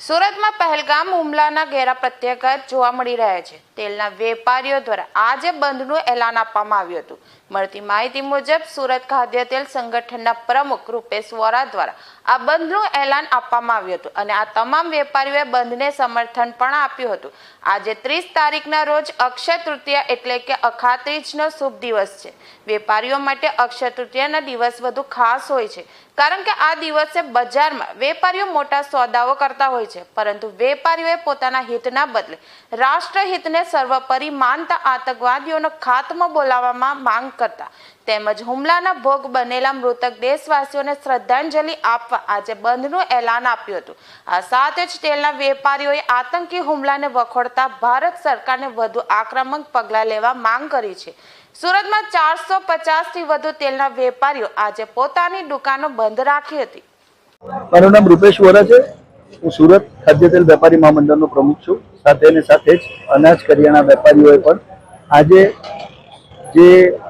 સુરતમાં પહેલગામ હુમલાના ઘેરા પ્રત્યાઘાત જોવા મળી રહ્યા છે. તેલના વેપારીઓ દ્વારા આજે બંધનું એલાન આપવામાં આવ્યું હતું. મળતી માહિતી મુજબ, સુરત ખાદ્ય તેલ સંગઠનના પ્રમુખ રૂપેશ વોરા દ્વારા આ બંધનું એલાન આપવામાં આવ્યું હતું અને આ તમામ વેપારીઓએ બંધને સમર્થન પણ આપ્યું હતું. આજે ત્રીસ તારીખના રોજ અક્ષય તૃતીયા એટલે કે અખાત્રીજનો શુભ દિવસ છે. વેપારીઓ માટે અક્ષય તૃતીયાના દિવસ વધુ ખાસ હોય છે. કારણ કે આ દિવસે બજારમાં વેપારીઓ મોટા સોદાઓ કરતા હોય છે. પરંતુ વેપારીઓએ પોતાના હિતના બદલે રાષ્ટ્રહિતને સર્વોપરી માનતા આતંકવાદીઓનો ખાત્મો બોલાવવામાં માંગ કરતા તેમજ હુમલાના ભોગ બનેલા મૃતક દેશવાસીઓને શ્રદ્ધાંજલિ આપવા આજે બંધનું એલાન આપ્યું હતું. આ સાથે જ તેલના વેપારીઓએ આતંકી હુમલાને વખોડતા ભારત સરકારને વધુ આક્રમક પગલાં લેવા માંગ કરી છે. સુરતમાં ચારસો પચાસથી વધુ તેલના વેપારીઓ આજે પોતાની દુકાનો બંધ રાખી હતી. મારું નામ રૂપેશ વોરા છે. હું સુરત ખાદ્ય તેલ વેપારી મહામંડળનો પ્રમુખ છું. સાથે ને સાથે જ અનાજ કરિયાણા વેપારીઓએ પણ આજે જે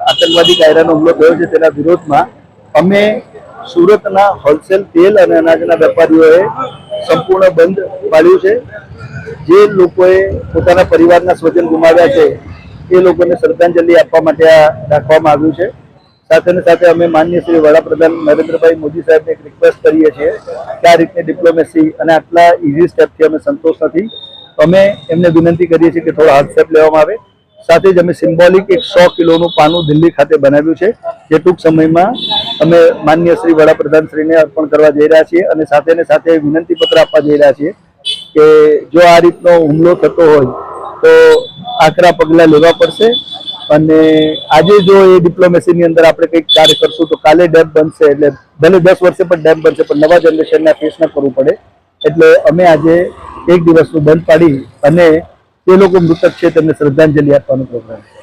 આતંકવાદી કાયદાનો હુમલો થયો છે તેના વિરોધમાં અમે સુરતના હોલસેલ તેલ અને અનાજના વેપારીઓએ સંપૂર્ણ બંધ પાડ્યું છે. જે લોકોએ પોતાના પરિવારના સ્વજન ગુમાવ્યા છે, એ લોકોને શ્રદ્ધાંજલિ આપવા માટે આ રાખવામાં આવ્યું છે. સાથે ને સાથે અમે માન્ય શ્રી વડાપ્રધાન નરેન્દ્રભાઈ મોદી સાહેબને એક રિક્વેસ્ટ કરીએ છીએ કે આ રીતની ડિપ્લોમેસી અને આટલા ઇઝી સ્ટેપથી અમે સંતોષ નથી. અમે એમને વિનંતી કરીએ છીએ કે થોડો હાથ લેવામાં આવે. સાથે જ અમે સિમ્બોલિક એક સો કિલોનું પાનું દિલ્હી ખાતે બનાવ્યું છે, જે ટૂંક સમયમાં અમે માન્ય શ્રી વડાપ્રધાન શ્રીને અર્પણ કરવા જઈ રહ્યા છીએ અને સાથે સાથે વિનંતી પત્ર આપવા જઈ રહ્યા છીએ કે જો આ રીતનો હુમલો થતો હોય તો આકરા પગલાં લેવા પડશે. અને આજે જો એ ડિપ્લોમેસીની અંદર આપણે કંઈક કાર્ય કરશું તો કાલે ડેમ બનશે એટલે ભલે દસ વર્ષે પણ ડેમ બનશે, પણ નવા જનરેશનને ફેસ ન કરવું પડે. એટલે અમે આજે એક દિવસનું બંધ પાડી અને તે લોકો મૃતક છે તેમને શ્રદ્ધાંજલિ આપવાનો પ્રોગ્રામ છે.